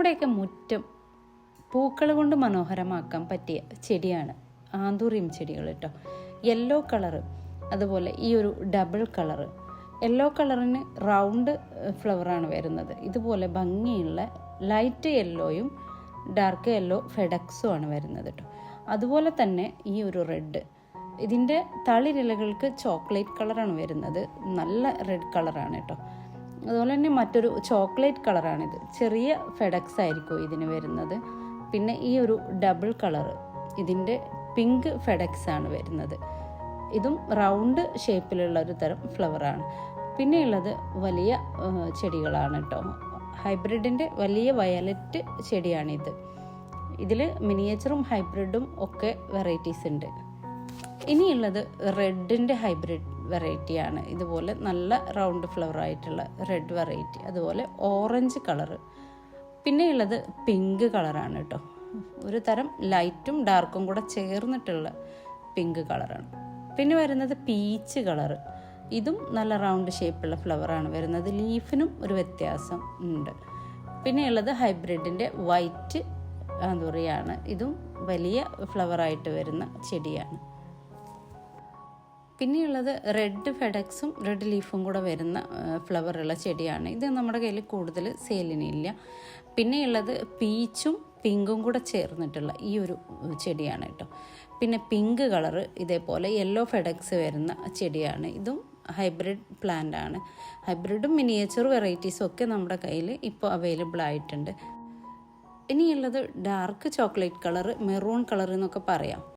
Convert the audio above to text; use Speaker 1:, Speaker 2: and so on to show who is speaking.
Speaker 1: നമ്മുടെയൊക്കെ മുറ്റം പൂക്കൾ കൊണ്ട് മനോഹരമാക്കാൻ പറ്റിയ ചെടിയാണ്. ആന്തൂറിയം ചെടികൾ കേട്ടോ. യെല്ലോ കളറ് അതുപോലെ ഈ ഒരു ഡബിൾ കളറ് യെല്ലോ കളറിന് റൗണ്ട് ഫ്ലവറാണ് വരുന്നത്. ഇതുപോലെ ഭംഗിയുള്ള ലൈറ്റ് യെല്ലോയും ഡാർക്ക് യെല്ലോ ഫെഡക്സും ആണ് വരുന്നത് കേട്ടോ. അതുപോലെ തന്നെ ഈ ഒരു റെഡ് ഇതിന്റെ തളിരിലകൾക്ക് ചോക്ലേറ്റ് കളറാണ് വരുന്നത്. നല്ല റെഡ് കളറാണ് കേട്ടോ. അതുപോലെ തന്നെ മറ്റൊരു ചോക്ലേറ്റ് കളറാണിത്. ചെറിയ ഫെഡക്സ് ആയിരിക്കും ഇതിന് വരുന്നത്. പിന്നെ ഈ ഒരു ഡബിൾ കളറ് ഇതിന്റെ പിങ്ക് ഫെഡക്സ് ആണ് വരുന്നത്. ഇതും റൗണ്ട് ഷേപ്പിലുള്ള ഒരു തരം ഫ്ലവറാണ് പിന്നെയുള്ളത് വലിയ ചെടികളാണ് കേട്ടോ ഹൈബ്രിഡിന്റെ വലിയ വയലറ്റ് ചെടിയാണിത്. ഇതിൽ മിനിയേച്ചറും ഹൈബ്രിഡും ഒക്കെ വെറൈറ്റീസ് ഉണ്ട്. ഇനിയുള്ളത് റെഡിന്റെ ഹൈബ്രിഡ് വെറൈറ്റിയാണ് ഇതുപോലെ നല്ല റൗണ്ട് ഫ്ലവർ ആയിട്ടുള്ള റെഡ് വെറൈറ്റി അതുപോലെ ഓറഞ്ച് കളറ് പിന്നെയുള്ളത് പിങ്ക് കളറാണ് കേട്ടോ. ഒരു തരം ലൈറ്റും ഡാർക്കും കൂടെ ചേർന്നിട്ടുള്ള പിങ്ക് കളറാണ് പിന്നെ വരുന്നത് പീച്ച് കളറ് ഇതും നല്ല റൗണ്ട് ഷേപ്പുള്ള ഫ്ലവറാണ് വരുന്നത് ലീഫിനും ഒരു വ്യത്യാസം ഉണ്ട്. പിന്നെയുള്ളത് ഹൈബ്രിഡിന്റെ വൈറ്റ് എന്താ പറയുകയാണ് ഇതും വലിയ ഫ്ലവറായിട്ട് വരുന്ന ചെടിയാണ്. പിന്നെയുള്ളത് റെഡ് ഫെഡക്സും റെഡ് ലീഫും കൂടെ വരുന്ന ഫ്ലവറുള്ള ചെടിയാണ്. ഇത് നമ്മുടെ കയ്യിൽ കൂടുതൽ സെയിലിനില്ല പിന്നെയുള്ളത് പീച്ചും പിങ്കും കൂടെ ചേർന്നിട്ടുള്ള ഈ ഒരു ചെടിയാണ് കേട്ടോ. പിന്നെ പിങ്ക് കളറ് ഇതേപോലെ യെല്ലോ ഫെഡക്സ് വരുന്ന ചെടിയാണ്. ഇതും ഹൈബ്രിഡ് പ്ലാന്റ് ആണ്. ഹൈബ്രിഡും മിനിയേച്ചർ വെറൈറ്റീസും ഒക്കെ നമ്മുടെ കയ്യിൽ ഇപ്പോൾ അവൈലബിൾ ആയിട്ടുണ്ട്. ഇനിയുള്ളത് dark chocolate colour maroon colour എന്നൊക്കെ പറയാം.